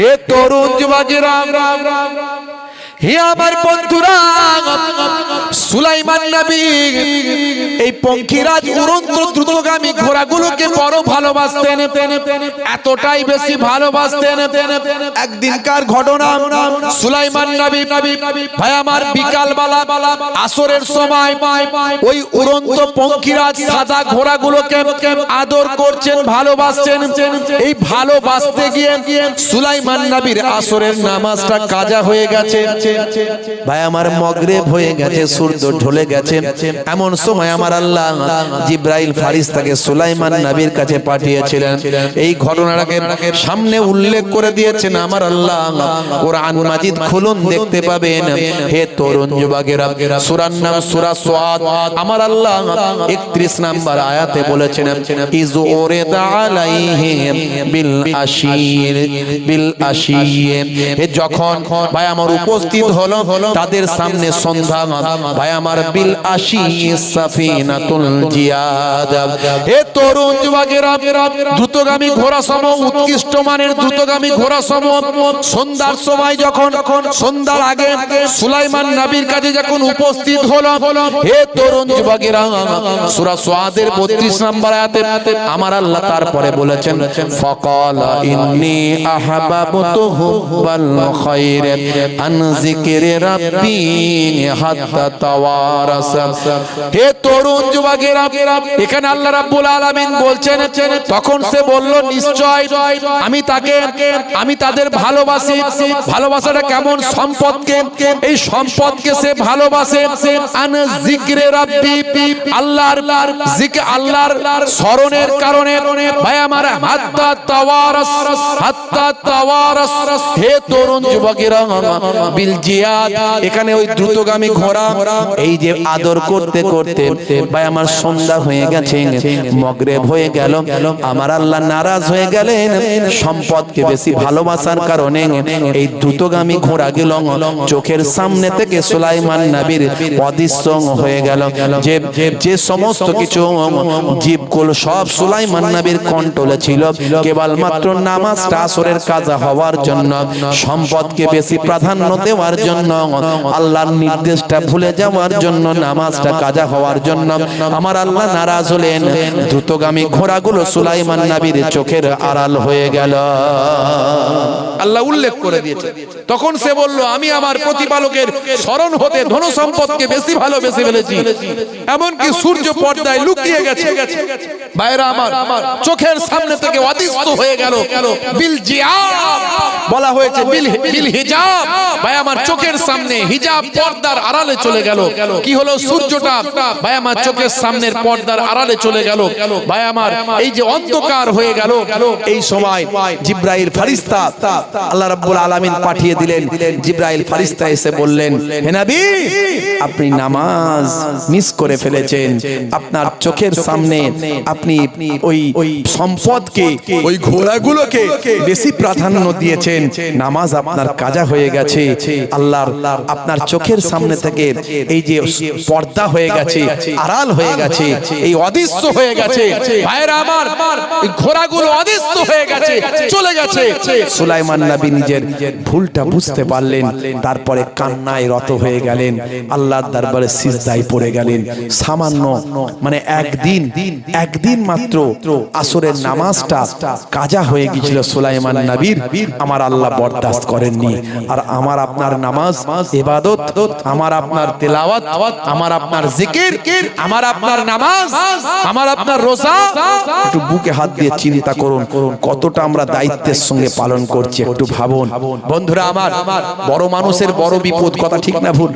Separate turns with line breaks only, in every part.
হে তরুণ যুবকেরা হে আমার বন্ধুরা, সুলাইমান নবী, এই পঙ্খিরাজ উড়ন্ত দ্রুতগামী ঘোড়াগুলোকে বড় ভালোবাসতেন, এতটাই বেশি ভালোবাসতেন। একদিনকার ঘটনা, সুলাইমান নবী, ভাই আমার বিকাল বেলা আসরের সময় ওই উড়ন্ত পঙ্খিরাজ সাদা ঘোড়াগুলোকে আদর করছেন, ভালোবাসছেন। এই ভালোবাসতে গিয়ে সুলাইমান নবীর আসরের নামাজটা কাজা হয়ে গেছে। ভাই, আমার হয়ে গেছে, সূর্য ঢলে গেছে। এমন সময় আমার আল্লাহ জিব্রাইল সুলাইমান কাছে পাঠিয়েছিলেন। এই ঘটনাটাকে সামনে উল্লেখ করে দিয়েছেন আমার আল্লাহ। কোরআন মাজিদ খুলুন, দেখতে পাবেন। হে তরুণ যুবকেরা নাম সুআদ আমার আল্লাহ 31 নাম্বার আয়াতে বলেছেন বিল আশির, বিল আশিয়ে হে যখন, ভাই, আমার উপস্থিত হলো তাদের সামনে সন্ধ্যা ভাই আমার বিল আশি সাফিনাতুল জিয়াদ। হে তরুণ যুবকেরা দ্রুতগামী ঘোড়া সম উৎকৃষ্ট মানের দ্রুতগামী ঘোড়া সম সন্ধ্যার সময় যখন সন্ধ্যার আগে সুলাইমান নবীর কাছে যখন উপস্থিত হলো হে তরুণ যুবকেরা সূরা সুআদের 32 নম্বর আয়াতে আমার আল্লাহ তারপরে বলেছেন ফাকাল ইন্নী আহাবাবতু হুব্বাল খায়র আন যিকরি রাব্বি হাত্তা তাওয়ারাস। হে তরুণ যুবকেরা, এখানে আল্লাহ রাব্বুল আলামিন বলছেন, তখন সে বলল, নিশ্চয় আমি তাকে, আমি তাদের ভালোবাসি। ভালোবাসাটা কেমন সম্পদকে, এই সম্পদকে সে ভালোবাসে। আন জিক্রে রাব্বি, আল্লাহর জিকে আল্লাহর স্মরণের কারণে। ভাই আমার হাত্তা তাওয়ারাস হাত্তা তাওয়ারাস। হে তরুণ যুবকেরা, বিল জিয়াদ, এখানে ওই দ্রুতগামী ঘোড়া। এই যে আদর করতে করতে, ভাই আমার সন্ধ্যা হয়ে গেছে, মগরেব হয়ে গেল, আমার আল্লাহ নারাজ হয়ে গেলেন। সম্পদকে বেশি ভালোবাসার কারণে এই দ্রুতগামী ঘোড়া গেল চোখের সামনে থেকে সুলাইমান নবীর অদৃশ্য হয়ে গেল। যে যে সমস্ত কিছু জীবকুল সব সুলাইমান নবীর কন্ট্রোলে ছিল, কেবলমাত্র নামাজটা আসরের কাজা হওয়ার জন্য। সম্পদকে বেশি প্রাধান্য দেওয়ার জন্য, আল্লাহর নির্দেশটা ভুলে যাওয়ার জন্য, নামাজটা কাজা হওয়ার জন্য আমার আল্লাহ নারাজ হলেন। দ্রুতগামী ঘোড়াগুলো সুলাইমান নবীর চোখের আড়াল হয়ে গেল। আল্লাহ উল্লেখ করে দিয়েছে। তখন সে বলল, আমি আমার প্রতিপালকের স্মরণ হতে ধন সম্পদকে বেশি ভালোবেসে ফেলেছি। এমনকি সূর্য পর্দায় লুকিয়ে গেছে। বাইরে আমার, চোখের সামনে থেকে অদৃশ্য হয়ে গেল। বিল জিয়াব বলা হয়েছে, বিল বিল হিজাব। ভাই আমার চোখের সামনে হিজাব পর্দার আড়ালে চলে গেল। কি হলো সূর্যটা? ভাই আমার চোখের সামনের পর্দার আড়ালে চলে গেল। ভাই আমার এই যে অন্ধকার হয়ে গেল এই সময় জিব্রাইল ফারিস্তা আল্লাহ রাব্বুল আলামিন পাঠিয়ে দিলেন। জিব্রাইল ফারিস্তা এসে বললেন হে নবী আপনি নামাজ মিস করে ফেলেছেন। আপনার চোখের সামনে আপনি ওই সম্পদকে ওই ঘোড়াগুলোকে বেশি প্রাধান্য দিয়েছেন। নামাজ আপনার কাজা হয়ে গেছে। আল্লাহর আপনার চোখের সামনে থেকে এই যে পর্দা হয়ে গেছে আড়াল হয়ে গেছে এই অদৃশ্য হয়ে গেছে ভাইরা আমার ঘোড়াগুলো অদৃশ্য হয়ে গেছে চলে গেছে। সুলাইমান নবী নিজের ভুলটা বুঝতে পারলেন তারপরে কান্নায় রত হয়ে গেলেন আল্লাহর দরবারে সিজদায় পড়ে গেলেন সামান্য মানে একদিন একদিন মাত্র আসরের নামাজটা কাজা হয়ে গিয়েছিল সুলাইমান নবীর আমার আল্লাহ বরদাস্ত করেননি। আর আমার আপনার নামাজ, ইবাদত, আমার আপনার তেলাওয়াত, আমার আপনার জিকির, আমার আপনার নামাজ, আমার আপনার রোজা। একটু বুকে হাত দিয়ে চিন্তা করুন, কতটা আমরা দায়িত্বের সঙ্গে পালন করছি একটু ভাবুন। বন্ধুরা আমার, বড় মানুষের বড় বিপদ কথা ঠিক না ভুল?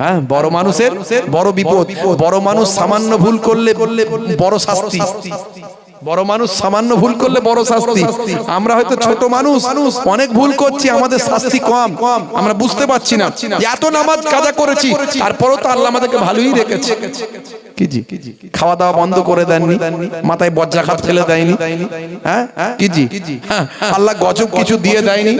হ্যাঁ বড় মানুষের বড় বিপদ, বড় মানুষ সামান্য ভুল করলে বড় শাস্তি। বড় মানুষ সামান্য ভুল করলে বড় শাস্তি। আমরা হয়তো ছোট মানুষ অনেক ভুল করছি আমাদের শাস্তি কম। আমরা বুঝতে পারছি না। এত নামাজ কাজা করেছি তারপরও তো আল্লাহ আমাদেরকে ভালোই রেখেছে। খাওয়া দাওয়া বন্ধ করে দেননি মাথায় বজ্রাঘাত ফেলে দেয়নি। হ্যাঁ? কি হ্যাঁ, আল্লাহ গজব কিছু দিয়ে দেয়নি।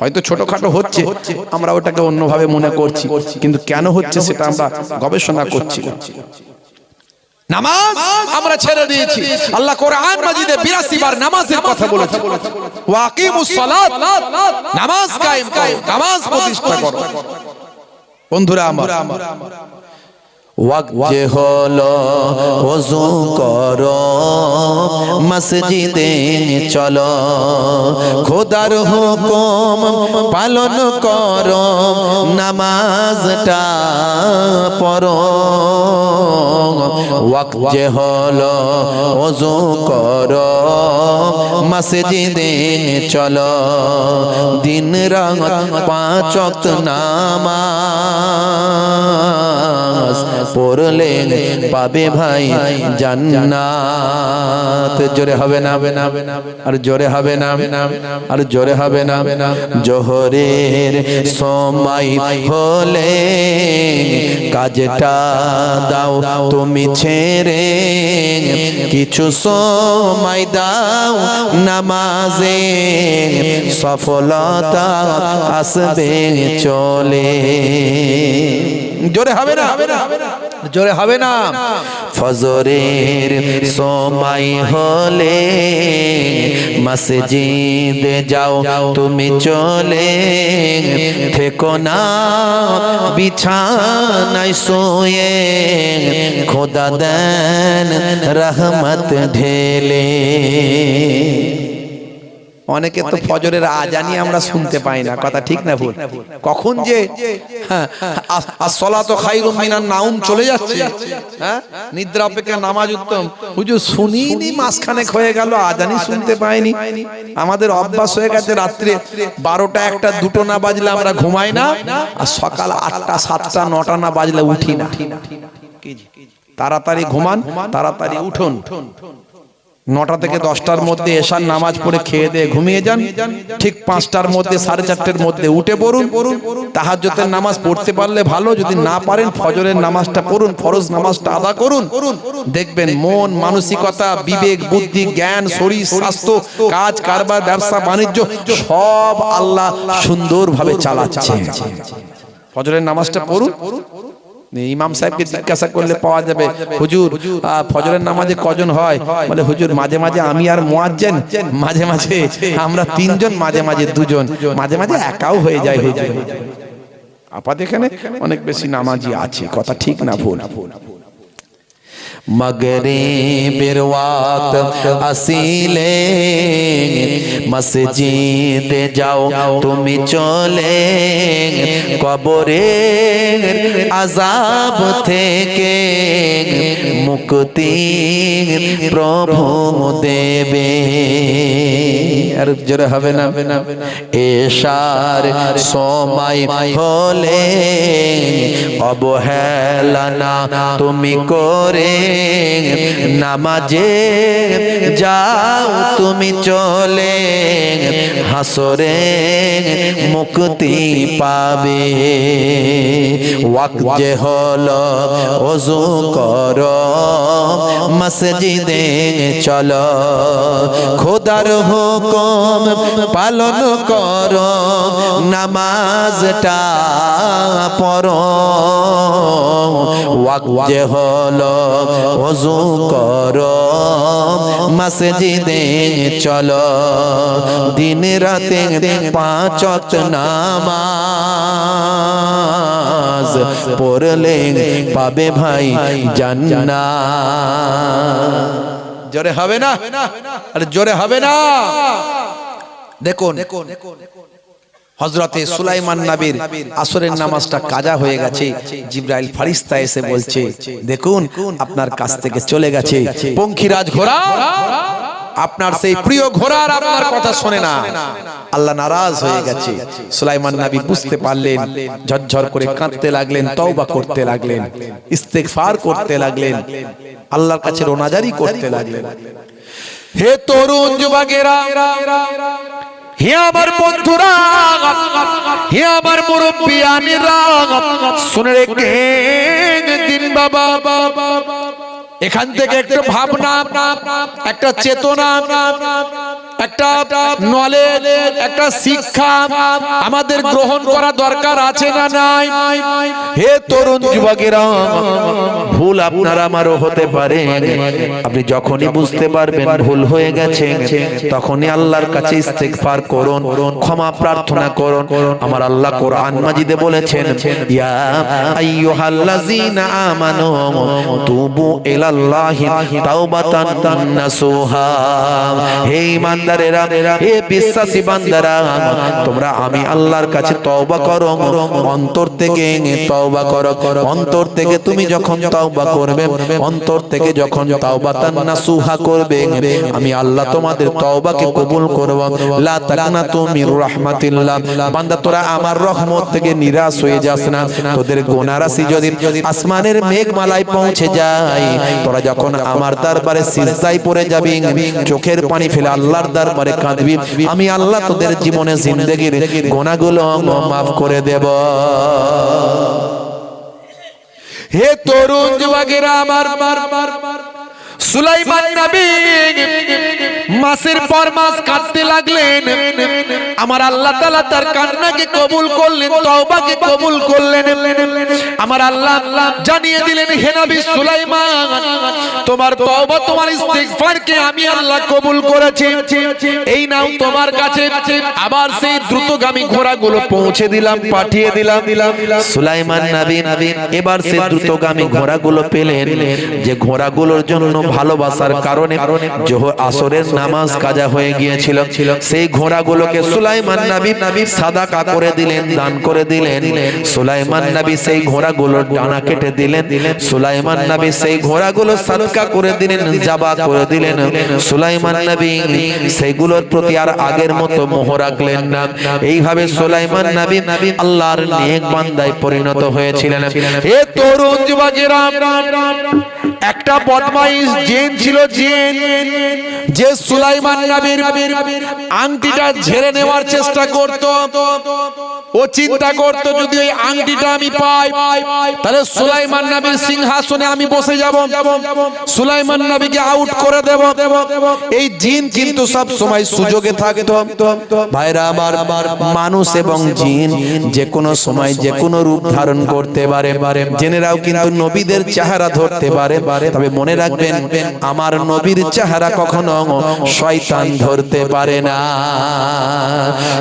হয়তো ছোটখাটো হচ্ছে আমরা ওটাকে অন্যভাবে মনে করছি। কিন্তু কেন হচ্ছে সেটা আমরা গবেষণা করছি। নামাজ আমরা ছেড়ে দিয়েছি। আল্লাহ কোরআন মাজিদে 82 বার নামাজের কথা বলেছে। ওয়াকিমুস সালাত, নামাজ নামাজ বন্ধুরা মসজিদে চলো, খোদার হুকুম পালন করো, নামাজটা পড়ো। ওয়াক্ত যে হলো ওযু করো মসজিদে চলো দিন রাত পাঁচ ওয়াক্ত নামাজ। পড়লে পাবে ভাই জান্নাত। জোরে হবে না? আর জোরে হবে না? আর জোরে হবে না? জোহরের সময় হলে কাজটা দাও, তুমি ছেড়ে কিছু সময় দাও, নামাজে সফলতা আসবে চলে। জোরে হবে না? জোরে হবে না। ফজরের সময় হলে মসজিদে যাও তুমি চলে থেকো না। বিছানায় শুয়ে খোদা দেন রহমত ঢেলে। অনেকে তো ফজরের আজানি আমরা শুনতে পাই না কথা ঠিক না ভুল? কখন যে হ্যাঁ আসলা তো খাইরুম মিনান নাউম চলে যাচ্ছে। হ্যাঁ? নিদ্রা অপেক্ষা নামাজ উত্তম। হুজুর শুনিনি মাসখানেক হয়ে গেল আজানি শুনতে পাইনি। আমাদের অভ্যাস হয়ে গেছে রাত্রে বারোটা একটা দুটো না বাজলে আমরা ঘুমাই না আর সকাল আটটা সাতটা নটা না বাজলে উঠি না। তাড়াতাড়ি ঘুমান তাড়াতাড়ি উঠুন। নটা থেকে দশটার মধ্যে এসার নামাজ পড়ে খেয়ে দিয়ে ঘুমিয়ে যান। ঠিক পাঁচটার মধ্যে সাড়ে চারটের মধ্যে উঠে পড়ুন। তাহাজ্জতের নামাজ পড়তে পারলে ভালো যদি না পারেন ফজরের নামাজটা পড়ুন ফরজ নামাজটা আদা করুন। দেখবেন মন মানসিকতা বিবেক বুদ্ধি জ্ঞান শরীর স্বাস্থ্য কাজ কারবার ব্যবসা বাণিজ্য সব আল্লাহ সুন্দরভাবে চালাচ্ছে। ফজরের নামাজটা পড়ুন। ইমাম সাহেবকে জিজ্ঞাসা করলে পাওয়া যাবে হুজুর ফজরের নামাজে কজন হয় বলে হুজুর মাঝে মাঝে আমি আর মোয়াজ্জেন মাঝে মাঝে আমরা তিনজন মাঝে মাঝে দুজন মাঝে মাঝে একাও হয়ে যায় হুজুর আপাত এখানে অনেক বেশি নামাজি আছে কথা ঠিক না ভুল মগরিবের ওয়াক্ত আসিলে মসজিদে যাও তুমি চলে কবরের আজাব থেকে মুক্তি প্রভু দেবে আর জোরে হবে না। এশার সময় হলে অবহেলা না তুমি করে নামাজে যাও, তুমি চলে হাসরে মুক্তি পাবে। ওয়াক্ত যে হলো, ওযু করো, মসজিদে চলো। খোদার হুকুম পালন কর, নামাজটা পর যে হলো ওযু করো, মসজিদে চলো। দিন রাতে পাঁচ নামাজ পড়লে পাবে ভাই জান্নাত। জোরে হবে না? আরে জোরে হবে না? দেখুন হজরতে সুলাইমান নাবির আসরের নামাজটা কাজা হয়ে গেছে। জিব্রাইল ফারিস্তা এসে বলছে দেখুন আপনার কাছ থেকে চলে গেছে। পঙ্খিরাজ ঘোড়া আপনার সেই প্রিয় ঘোড়ার আপনার কথা শোনে না। আল্লাহ নারাজ হয়ে গেছে। সুলাইমান নবী বুঝতে পারলেন ঝরঝর করে কাঁদতে লাগলেন তওবা করতে লাগলেন ইস্তেগফার করতে লাগলেন। আল্লাহর কাছে রোনাজারি করতে লাগলেন। হে তরুণ যুবকেরা হে আমার বন্ধুরা, হে আমার মুরব্বিয়ানিরা শুনে রেখে দিন বাবা। এখান থেকে একটা ভাবনা, একটা চেতনা। একটা নলেজ একটা শিক্ষা আমাদের গ্রহণ করা দরকার আছে না নাই? হে তরুণ যুবকেরা, ভুল আপনার আমারও হতে পারে। আপনি যখনই বুঝতে পারবেন ভুল হয়ে গেছে, তখনই আল্লাহর কাছে ইস্তেগফার করুন, ক্ষমা প্রার্থনা করুন। আমার আল্লাহ কোরআন মাজিদে বলেছেন, ইয়া আইয়ুহাল্লাযীনা আমানু তুবু ইলাল্লাহি তাওবাতান নাসুহা। হে ইমানদারেরা হে বিশ্বাসী বান্দারা তোমরা আমি আল্লাহর কাছে তওবা করো অন্তর থেকে তওবা করো অন্তর থেকে তুমি যখন তওবা করবে অন্তর থেকে যখন নাসুহা করবে আমি আল্লাহ তোমাদের তওবাকে কবুল করব। লা তাকনাতু মির রাহমাতিল্লাহ। বান্দা তোরা আমার রহমত থেকে নিরাশ হয়ে যাস না। তোদের গোনারাশি যদি আসমানের মেঘমালায় পৌঁছে যায় তোরা যখন আমার দরবারে সিজদায় পড়ে যাবি চোখের পানি ফেলে আল্লাহর দরবারে কাঁদবি। আমি আল্লাহ তোদের জীবনে জিন্দগির গোনাগুলো মাফ করে দেব। হে তরুণ যুবকেরা, আমার সুলাইমান নবী মাসের পর মাস কাঁদতে লাগলেন। আমার আল্লাহ তাআলা তার কান্নাকে কবুল করলেন, তওবাকে কবুল করলেন। আমার আল্লাহ জানিয়ে দিলেন, হে নবী সুলাইমান, তোমার তওবা, তোমার ইস্তিগফারকে আমি আল্লাহ কবুল করেছি। এই নাও তোমার কাছে, আবার সেই দ্রুতগামী ঘোড়াগুলো পৌঁছে দিলাম, পাঠিয়ে দিলাম। সুলাইমান নবী, এবার সেই দ্রুতগামী ঘোড়াগুলো পেলেন, যে ঘোড়াগুলোর জন্য ভালোবাসার কারণে আসরের নামাজ কাজা হয়ে গিয়েছিল। সেই ঘোড়াগুলোকে সুলাইমান নবী সাদাকা করে দিলেন, দান করে দিলেন। সুলাইমান নবী সেই ঘোড়াগুলোর ডানা কেটে দিলেন। সুলাইমান নবী সেই ঘোড়াগুলো সাদকা করে দিলেন, জাবা করে দিলেন। সুলাইমান নবী সেইগুলোর প্রতি আর আগের মতো মোহ রাখলেন না। এইভাবে সুলাইমান নবী আল্লাহর নেক বান্দায় পরিণত হয়েছিলেন। হে তরুণ যুবকেরা একটা বদমাইশ জেন ছিল জেন যে সুলাইমান নবীর আংটিটা ঝেড়ে নেওয়ার চেষ্টা করত। ও চিন্তা করত, যদি ওই আংটিটা আমি পাই, তাহলে সুলাইমান নবীর সিংহাসনে আমি বসে যাব। সুলাইমান নবীকে আউট করে দেব। এই জিন কিন্তু সব সময় সুযোগে থাকতো। ভাইরা আমার, মানুষ এবং জিন যে কোনো সময় যে কোনো রূপ ধারণ করতে পারে। জেনেরাও কিন্তু নবীদের চেহারা ধরতে পারে। তবে মনে রাখবেন, আমার নবীর চেহারা কখনো শয়তান ধরতে পারে না।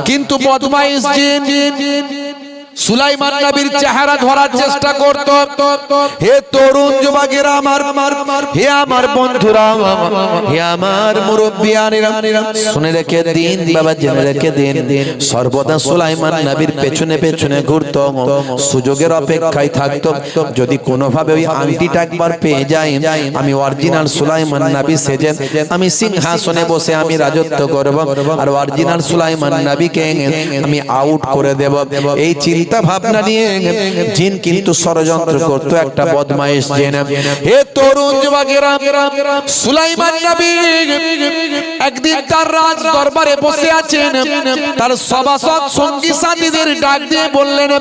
কিন্তু বদমাইশ জিন Virgin সুলাইমান নবীর চেহারা ধরার চেষ্টা করত। হে তরুণ যুবকেরা আমার, হে আমার বন্ধুরা, হে আমার মুরব্বিয়ানেরা, শুনে রেখে দিন বাবা, জেনে রেখে দিন। সর্বদা সুলাইমান নবীর পেছনে পেছনে ঘুরত, সুযোগের অপেক্ষায় থাকত। যদি কোনোভাবে ওই আংটিটা একবার পেয়ে যাই, আমি অরিজিনাল সুলাইমান নবী সেজে, আমি সিংহাসনে বসে আমি রাজত্ব করব, আর অরিজিনাল সুলাইমান নবীকে আমি আউট করে দেব। এই চিন্তা ভাবনা নিয়ে জিন কিন্তু ষড়যন্ত্র করতো একটা বদমাইশ জেন। হে তরুণ যুবকেরা সুলাইমান নবী একদিন তার রাজ দরবারে বসে আছেন। তার সভাসদ সঙ্গী সাথীদের ডাক দিয়ে বললেন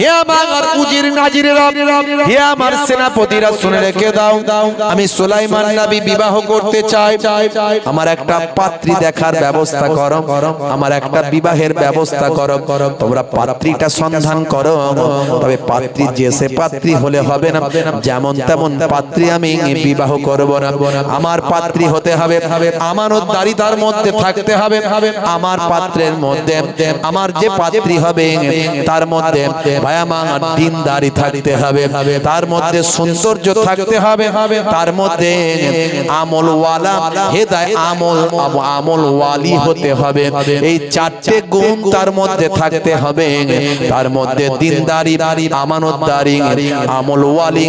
হে আমার উজির নাজিরেরা হে আমার সেনাপতিরা শুনে রেখে দাও আমি সুলাইমান নবী বিবাহ করতে চাই। আমার একটা পাত্রী দেখার ব্যবস্থা করো আমার একটা বিবাহের ব্যবস্থা করো। তোমরা পাত্রীটা সন্ধান করো। তবে পাত্রী যে সে পাত্রী হলে হবে না, যেমন তেমন পাত্রী আমি বিবাহ করব না। আমার পাত্রী হতে হবে আমানত দারিতার মধ্যে থাকতে হবে, আমার পাত্রের মধ্যে, আমার যে পাত্রী হবে, তার মধ্যে আমার দিনদারি থাকতে হবে, তার মধ্যে সৌন্দর্য থাকতে হবে, তার মধ্যে আমল ওয়ালা হেদায় আমল আমল ওয়ালি হতে হবে। এই চারটে গুণ তার মধ্যে থাকতে হবে, তার মধ্যে দিনদারি আমানতদারি আমল ওয়ালি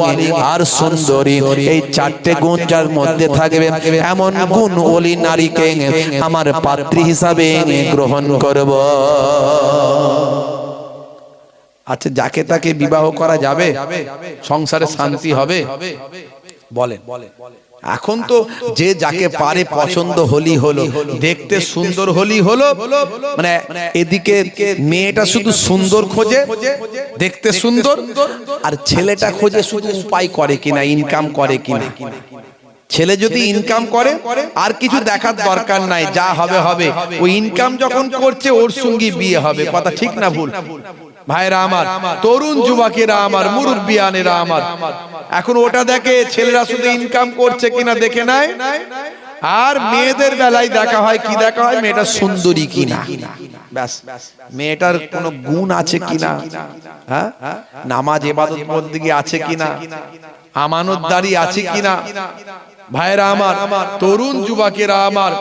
আর সুন্দরী। এই চারটে গুণ যার মধ্যে থাকবে এমন গুণ ওলি নারীকে আমার পাত্রী হিসাবে গ্রহণ করব। আচ্ছা যাকে তাকে বিবাহ করা যাবে সংসারে শান্তি হবে? বলেন। এখন তো যে যাকে পারে পছন্দ হলি হলো দেখতে সুন্দর হলি হলো মানে এদিকে মেয়েটা শুধু সুন্দর খোঁজে দেখতে সুন্দর আর ছেলেটা খোঁজে শুধু উপায় করে কিনা ইনকাম করে কিনা। ছেলে যদি ইনকাম করে আর কিছু দেখার দরকার নাই যা হবে হবে। ওই ইনকাম যখন করছে ওর সঙ্গে বিয়ে হবে কথা ঠিক না ভুল। ভাইরা আমার তরুণ যুবকেরা আমার মুরব্বিয়ানেরা আমার। এখন ওটা দেখে ছেলেরা শুধু ইনকাম করছে কিনা দেখে নাই? আর মেয়েদের বেলায় দেখা হয় কি দেখা হয়? মেয়েটা সুন্দরী কিনা? ব্যাস। মেয়েটার কোনো গুণ আছে কিনা? হ্যাঁ? নামাজ এবাদত বন্দিগি আছে কিনা? আমানতদারি আছে কিনা? ভাইরা আমার তরুণ যুবকেরা আমার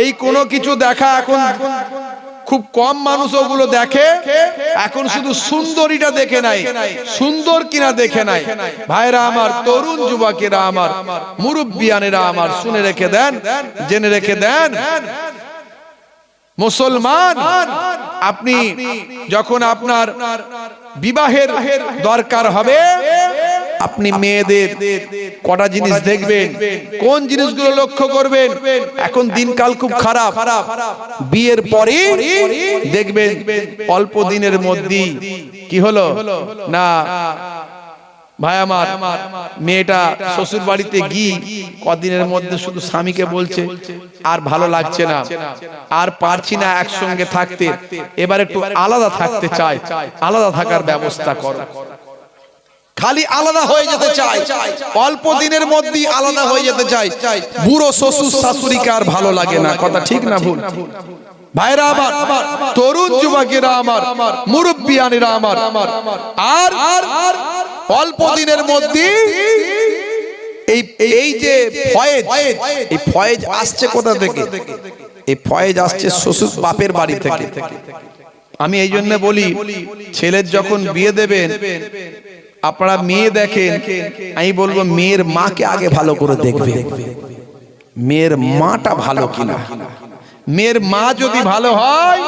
এই কোনো কিছু দেখা এখন খুব কম মানুষ ওগুলো দেখে এখন শুধু সুন্দরীটা দেখে নাই সুন্দর কিনা দেখে নাই। ভাইরা আমার তরুণ যুবকেরা আমার মুরব্বিয়ানেরা আমার শুনে রেখে দেন জেনে রেখে দেন। মুসলমান আপনি যখন আপনার বিবাহের দরকার হবে আপনি মেয়েদের কটা জিনিস দেখবেন কোন জিনিসগুলো লক্ষ্য করবেন এখন দিনকাল খুব খারাপ বিয়ের পরে দেখবেন অল্প দিনের মধ্যে কি হলো? না ভাই আমার মেয়েটা শ্বশুর বাড়িতে গিয়ে কদিনের মধ্যে শুধু স্বামীকে বলছে আর ভালো লাগছে না আর পারছি না একসঙ্গে থাকতে এবার একটু আলাদা থাকতে চাই আলাদা থাকার ব্যবস্থা করো। খালি আলাদা হয়ে যেতে চাই অল্প দিনের মধ্যেই আলাদা হয়ে যেতে চাই বুড়ো শ্বশুর শাশুড়িকে আর ভালো লাগে না। কথা ঠিক না ভুল? ভাইরা আমার তরুণ যুবকেরা আমার মুরব্বিয়ানেরা আমার। আর অল্প দিনের মধ্যে এই এই যে ফয়েজ এই ফয়েজ আসছে কোথা থেকে? এই ফয়েজ আসছে শ্বশুর বাপের বাড়ি থেকে। আমি এই জন্য বলি ছেলের যখন বিয়ে দেবেন আপনারা মেয়ে দেখেন আমি বলব মেয়ের মাকে আগে ভালো করে দেখবে। মেয়ের মাটা ভালো কিনা। মেয়ের মা যদি ভালো হয়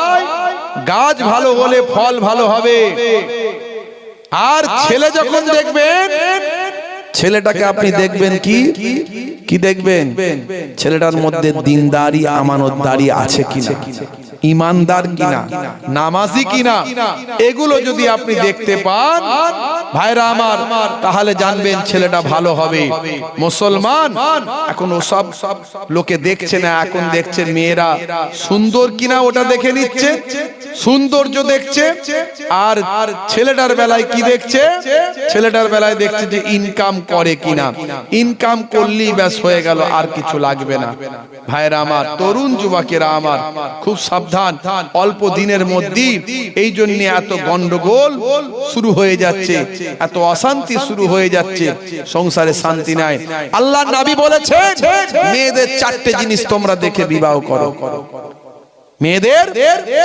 গাছ ভালো হলে ফল ভালো হবে। আর ছেলে যখন দেখবেন ছেলেটাকে আপনি দেখবেন কি? কি? দেখবেন? ছেলেটার মধ্যে দিনদারি আমানতদারি আছে কিনা? ইমানদার কিনা নামাজি কিনা এগুলো যদি আপনি দেখতে পান ভাইরা আমার তাহলে জানবেন ছেলেটা ভালো হবে। মুসলমান এখন ও সব লোকে দেখছে না এখন দেখছে মেয়েরা সুন্দর কিনা ওটা দেখে নিচ্ছে সৌন্দর্য দেখছে আর ছেলেটার বেলায় কি দেখছে? ছেলেটার বেলায় দেখছে যে ইনকাম করে কিনা ইনকাম করলেই ব্যাস হয়ে গেল আর কিছু লাগবে না। ভাইরা আমার তরুণ যুবকেরা আমার খুব সাবধান অল্প দিনের মধ্যেই এই জন্য এত গন্ডগোল শুরু হয়ে যাচ্ছে। এত অশান্তি শুরু হয়ে যাচ্ছে। সংসারে শান্তি নাই। আল্লাহ নাবি বলেছেন মেয়েদের চারটে জিনিস তোমরা দেখে বিবাহ করো। মেয়েদের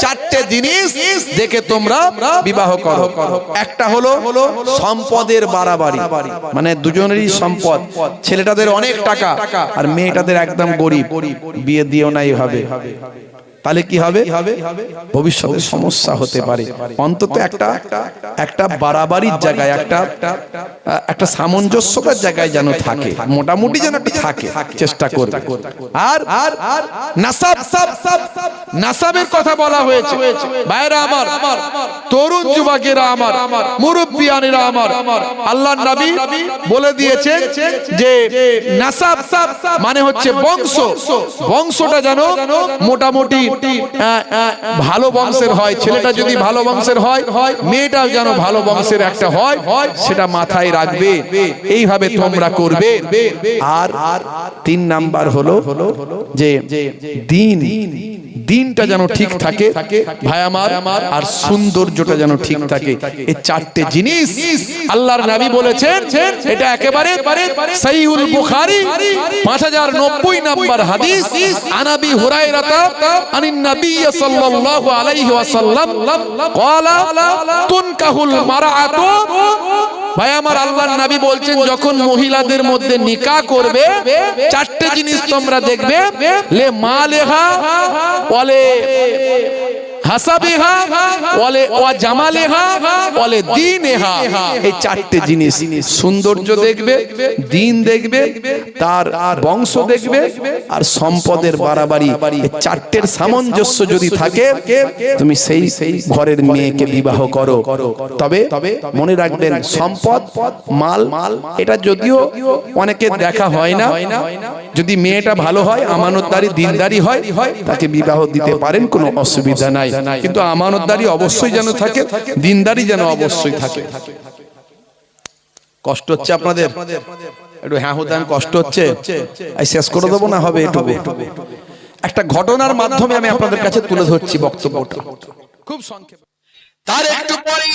চারটে জিনিস দেখে তোমরা বিবাহ করো। একটা হলো সম্পদের বাড়াবাড়ি। মানে দুজনেরই সম্পদ। ছেলেটাদের অনেক টাকা আর মেয়েটাদের একদম গরিব। বিয়ে দিও না এইভাবে তাহলে কি হবে? ভবিষ্যতে সমস্যা হতে পারে। অন্তত একটা একটা বাড়াবাড়ির জায়গায়, একটা একটা সামঞ্জস্যতার জায়গায় যেন থাকে। মোটামুটি যেন একটা থাকে। চেষ্টা করবে। আর আর নাসাব, নাসাবের কথা বলা হয়েছে। ভাইরা আমার, তরুণ যুবকেরা আমার, মুরব্বিয়ানেরা আমার আল্লাহ নবী বলে দিয়েছে যে নাসাব মানে হচ্ছে বংশ। বংশটা যেন মোটামুটি আহ, ভালো বংশের হয় ছেলেটা যদি ভালো বংশের হয় মেয়েটাও যেন ভালো বংশের একটা হয় সেটা মাথায় রাখবে এইভাবে তোমরা করবে। আর তিন নাম্বার হলো যে দিন দিনটা যেন ঠিক থাকে ভাই আমার আর সৌন্দর্যটা যেন ঠিক থাকে এই চারটে জিনিস আল্লাহর নবী বলেছেন এটা একেবারে সহিউল বুখারী 5090 নাম্বার হাদিস আনাবি হুরায়রাতা আনিন ভাই, আমার আল্লাহর নবী বলছেন, যখন মহিলাদের মধ্যে নিকা করবে, চারটে জিনিস তোমরা দেখবে, লে মালেহা, বলে হাসাবিহা, বলে ও জামালেহা আর সম্পদের বাড়াবাড়ি। চারটের সামঞ্জস্য যদি থাকে, তুমি সেই সেই ঘরের মেয়েকে বিবাহ করো। তবে মনে রাখবেন, সম্পদ মাল মাল, এটা যদিও অনেকে দেখা হয় না। যদি মেয়েটা ভালো হয়, আমানতদারি, দিনদারি হয়, তাকে বিবাহ দিতে পারেন, কোনো অসুবিধা নাই। কিন্তু আমানতদারি অবশ্যই যেন থাকে দিনদারি যেন অবশ্যই থাকে। কষ্ট হচ্ছে আপনাদের? একটু হ্যাঁ হুদান কষ্ট হচ্ছে। শেষ করে দেবো না? হবে একটু একটা ঘটনার মাধ্যমে আমি আপনাদের কাছে তুলে ধরছি বক্তব্যটা। খুব সংক্ষেপে।
তার একটু পরে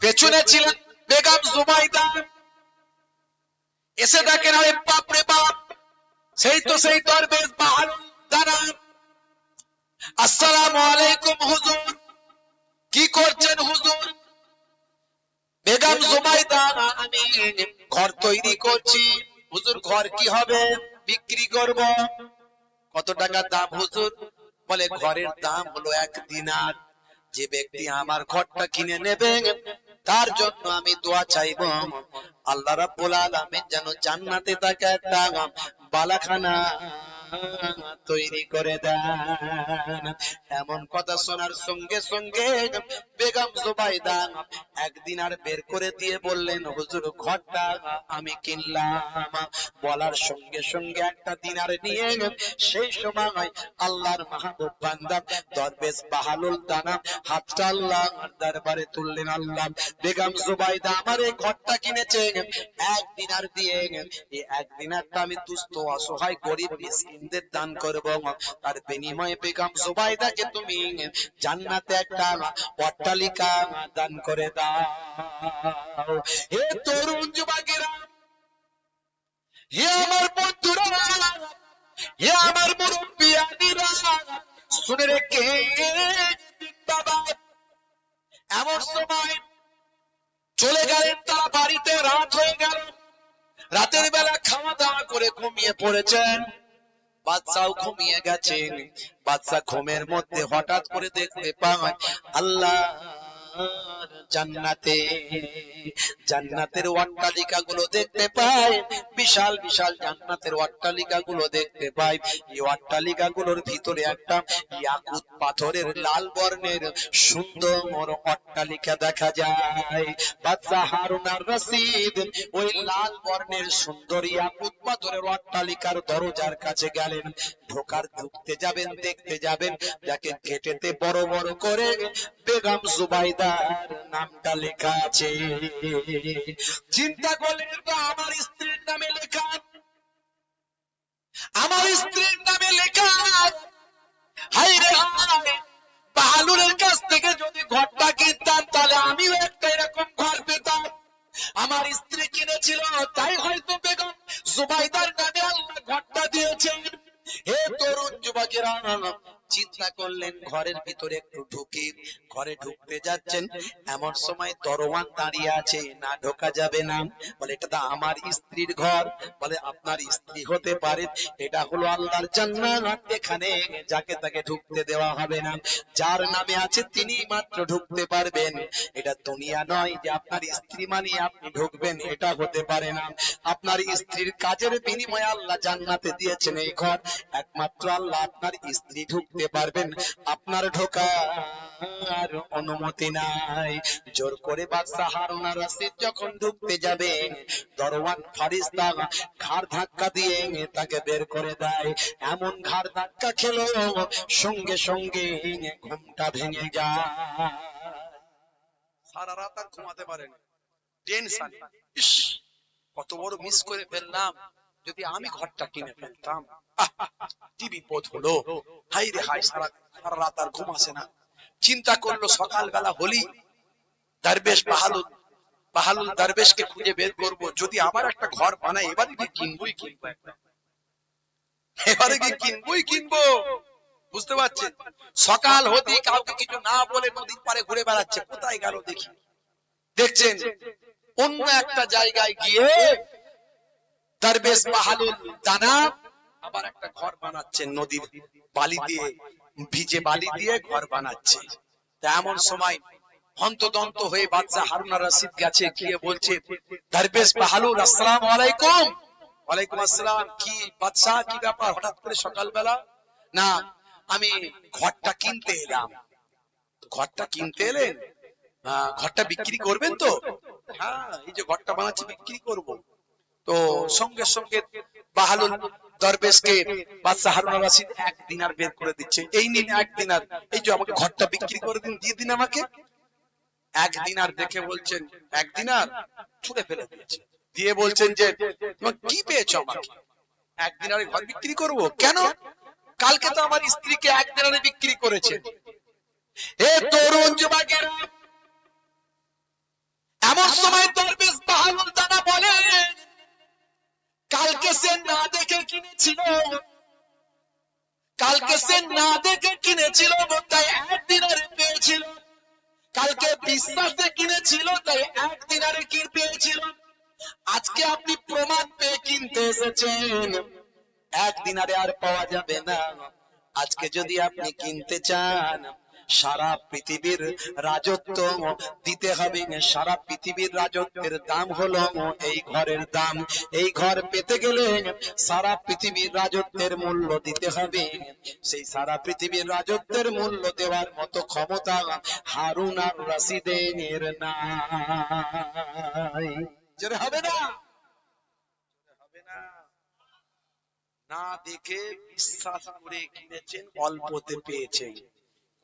পেছনে ছিলেন বেগম জুবাইদা এসে দেখেন আরে বাপ রে বাপ। সেই তো সেই দরবেশ বাহাল দাঁড়া আসসালামু আলাইকুম, হুজুর। কি করছেন, হুজুর? বেগম জুবাইদা আমি ঘর তৈরি করছি। হুজুর, ঘর কি হবে? বিক্রি করব। কত টাকা দাম, হুজুর? বলে, ঘরের দাম হলো এক দিনার। যে ব্যক্তি আমার ঘরটা কিনে নেবে, তার জন্য আমি দোয়া চাইব। আল্লাহ রাব্বুল আলামিন যেন জান্নাতে তাকে একটা বালাখানা তৈরি করে দেন। এমন কথা শোনার সঙ্গে সঙ্গে বেগম জুবাইদা একদিন আর বের করে দিয়ে বললেন, হুজুর, ঘরটা আমি কিনলাম। বলার সঙ্গে সঙ্গে একটা দিনার নিয়ে সেই সময় আল্লাহর মাহবুব দরবেশ বাহালুল দানা হাতটা আল্লাহ দরবারে তুললেন, আল্লাহ, বেগম আমার এই ঘরটা কিনেছে দিয়ে এই আমি দুস্থ, অসহায়, গরিব মিসকিনদের দান করব। তার বিনিময়ে বেগম জুবাইদাকে তুমি জান্নাতে একটা অট্টালিকা দান করে দাও। হে তরুণ যুবকেরা, হে আমার বন্ধুরা, হে আমার মুরব্বিয়ানিরা শুনে রেখে বাবা, এমন সময় চলে গেলেন, তারা বাড়িতে রাত হয়ে গেল। রাতের বেলা খাওয়া দাওয়া করে ঘুমিয়ে পড়েছেন। বাচ্চাও ঘুমিয়ে গেছেন। বাচ্চা ঘুমের মধ্যে হঠাৎ করে দেখতে পায় আল্লাহ! জান্নাতে। জান্নাতের অট্টালিকা গুলো দেখতে পায় বিশাল বিশাল জান্নাতের অট্টালিকা গুলো দেখতে পায় এই অট্টালিকা গুলোর ভিতরে একটা ইয়াকুত পাথরের লাল বর্ণের সুন্দর অট্টালিকা দেখা যায়। বাচ্চা হারুন আর রশিদ ওই লাল বর্ণের সুন্দর ইয়াকুত পাথরের অট্টালিকার দরজার কাছে গেলেন। ঢোকার ঢুকতে যাবেন, দেখতে যাবেন। যাকে গেটেতে বড় বড় করে বেগম জুবাইদার নামটা লেখা আছে। চিন্তা করলেন তো আমার স্ত্রীর নামে লেখা। আমার স্ত্রীর নামে লেখা। হাই রে বাহালুরের কাছ থেকে যদি ঘরটা কিনতাম, তাহলে আমিও একটা এরকম ঘর পেতাম। আমার স্ত্রী কিনেছিল, তাই হয়তো বেগম জুবাইদার নামে আল্লাহ ঘরটা দিয়েছেন। হে তরুণ যুবকেরা চিন্তা করলেন, ঘরের ভিতরে একটু ঢুকি ঘরে ঢুকতে যাচ্ছেন, এমন সময় দরওয়ান দাঁড়িয়ে আছে, না, ঢোকা যাবে না। বলে, এটা তো আমার স্ত্রীর ঘর। বলে, আপনার স্ত্রী হতে পারে, এটা হলো আল্লাহর জান্নাত। এখানে যাকে তাকে ঢুকতে দেওয়া হবে না। যার নামে আছে, তিনি মাত্র ঢুকতে পারবেন। এটা দুনিয়া নয় যে আপনার স্ত্রী মানে আপনি ঢুকবেন, এটা হতে পারে না। আপনার স্ত্রীর কাজের বিনিময়ে আল্লাহ জান্নাতে দিয়েছেন এই ঘর। একমাত্র আল্লাহ আপনার স্ত্রী ঢুকতে পারবেন। আপনার ঢোকার অনুমতি নাই। জোর করে বাদশাহ হারুন আর যখন ঢুকতে যাবে, দরওয়ান ফারিস্তা ঘাড় ধাক্কা দিয়ে তাকে বের করে দেয়। এমন ঘাড় ধাক্কা খেলো সঙ্গে সঙ্গে ঘুমটা ভেঙে যায়। সারা রাত আর ঘুমাতে পারেন। টেনশন। কত বড় মিস করে ফেললাম। যদি আমি ঘরটা কিনে ফেলতাম। হলো। হাই রে হাই সারা সারা রাত আর ঘুম আসে না। চিন্তা করল সকালবেলা হলি। দরবেশ বাহালুল বাহালুল দরবেশকে খুঁজে বের করব। যদি আবার একটা ঘর বানাই, এবারে কি কিনবই কিনবো এবারে কি কিনবই কিনবো? বুঝতে পারছেন? সকাল হতেই কাউকে কিছু না বলে নদীর পারে ঘুরে বেড়াচ্ছে। কোথায় গেল দেখি? দেখছেন? অন্য একটা জায়গায় গিয়ে দরবেশ বাহালুল দানা আবার একটা ঘর বানাচ্ছেন নদীর বালি দিয়ে, ভিজে বালি দিয়ে ঘর বানাচ্ছে। তা এমন সময় হন্তদন্ত হয়ে বাচ্চা হারুনা রশিদ গেছে, গিয়ে বলছে বাহালুর, আসসালামু আলাইকুম। ওয়ালাইকুম আসসালাম। কি কি ব্যাপার? হঠাৎ করে সকালবেলা? না, আমি ঘরটা কিনতে এলাম। ঘরটা কিনতে এলেন? ঘরটা বিক্রি করবেন তো? হ্যাঁ এই যে ঘরটা বানাচ্ছি, বিক্রি করব। তো সঙ্গে সঙ্গে বাহালুল দরবেশকে বাদশাহ হারুন রশিদ এক দিনার বের করে দিচ্ছে। এই নিন এক দিনার। এই যে আমাকে ঘরটা বিক্রি করে দিন, দিয়ে দিন আমাকে। এক দিনার দেখে বলছেন, এক দিনার? ছুড়ে ফেলে দিয়েছে। দিয়ে বলছেন যে তোমার কি পেয়েছ আমাকে? এক দিনারে ঘর বিক্রি করব? কেন? কালকে তো আমার স্ত্রীকে এক দিনারে বিক্রি করেছে। এ তরুণ যুবকেরা এমন সময় দরবেশ বাহালুল দানা বলে কালকে সে না দেখে কিনেছিল। কালকে সে না দেখে কিনেছিল তাই এক দিনারে পেয়েছিল। কালকে বিশ্বাসে কিনেছিল, তাই এক দিনারে কি পেয়েছিল। আজকে আপনি প্রমাণ পেয়ে কিনতে এসেছেন। এক দিনারে আর পাওয়া যাবে না। আজকে যদি আপনি কিনতে চান সারা পৃথিবীর রাজত্ব দিতে হবে। সারা পৃথিবীর রাজত্বের দাম হলো এই ঘরের দাম। এই ঘর পেতে গেলে সারা পৃথিবীর রাজত্বের মূল্য দিতে হবে। সেই সারা পৃথিবীর রাজত্বের মূল্য দেওয়ার মতো ক্ষমতা হারুন আর রশিদের নাই। হবে না? না দেখে বিশ্বাস করে কিনেছেন, অল্পতে পেয়েছেন।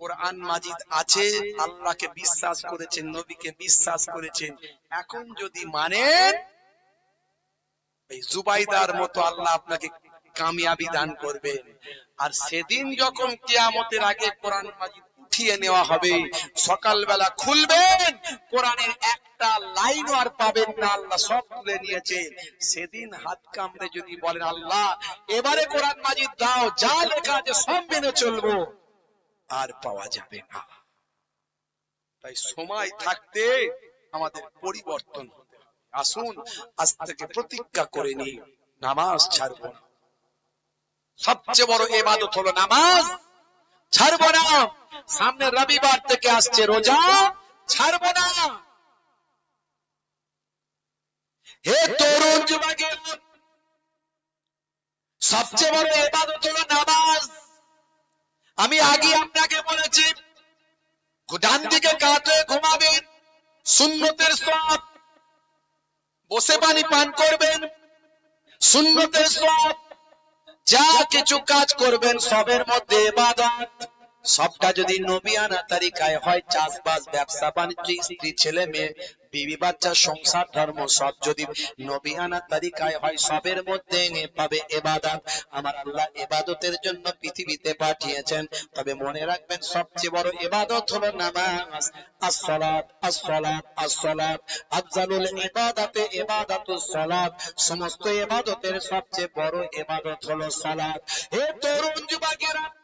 কোরআন মাজিদ আছে, আল্লাহকে বিশ্বাস করেছেন, নবীকে বিশ্বাস করেছেন। এখন যদি মানেন জুবাইদার মতো আল্লাহ আপনাকে কামিয়াবি দান করবেন আর সেদিন যখন কিয়ামতের আগে কোরআন মাজিদ উঠিয়ে নেওয়া হবে, সকালবেলা খুলবেন, কোরআনের একটা লাইনও আর পাবেন না, আল্লাহ সব তুলে নিয়েছে। সেদিন হাত কামড়ে যদি বলেন, আল্লাহ, এবারে কোরআন মাজিদ দাও, যা লেখা আছে সব মেনে চলবো। আর পাওয়া যাবে না। তাই সময় থাকতে আমাদের পরিবর্তন হতে হবে। আসুন আজ থেকে প্রতিজ্ঞা করে নি নামাজ ছাড়বো না। সবচেয়ে বড় এবাদত হলো নামাজ। ছাড়বো না। সামনে রবিবার থেকে আসছে রোজা। ছাড়ব না। হে তরুণ যুবকের সবচেয়ে বড় এবাদত হলো নামাজ। আমি আগে আপনাকে বলেছি ডান দিকে কাতে ঘুমাবেন, সুন্নতের সব বসে পানি পান করবেন, সুন্নতের সব যা কিছু কাজ করবেন, সবের মধ্যে এবাদত সবটা যদি নবিয়ানা তালিকায় হয়, চাষবাস, ব্যবসা, বাণিজ্য, স্ত্রী, ছেলে, মেয়ে, বিবি, বাচ্চা, সংসার, ধর্ম, সব যদি নবিয়ানা তালিকায় হয়, সবের মধ্যে পাবে এবাদত। আমার আল্লাহ এবাদতের জন্য পৃথিবীতে পাঠিয়েছেন। তবে মনে রাখবেন, সবচেয়ে বড় এবাদত হলো নামাজ। আসসালাত আসসালাত আসসালাত। আফজালুল ইবাদাতে ইবাদাতুস সালাত। সমস্ত ইবাদতের সবচেয়ে বড় ইবাদত হলো সালাত। হে তরুণ যুবকেরা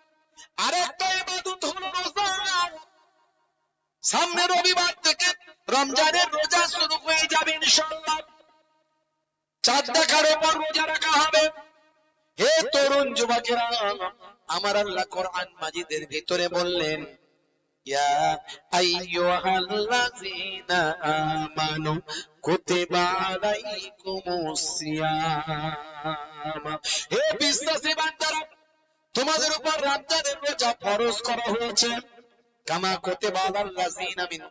সামনে রবিবার থেকে রমজানের রোজা শুরু হয়ে যাবে ইনশাআল্লাহ। চাঁদ দেখার পর রোজা রাখা হবে। হে তরুণ যুবকেরা, আমার আল্লাহ কোরআন মাজিদের ভিতরে বললেন বিশ্বাসী বান্দারা তোমাদের উপর রমজানের যা ফরজ করা হয়েছে। কামা কুতিবা রাজিনা মিন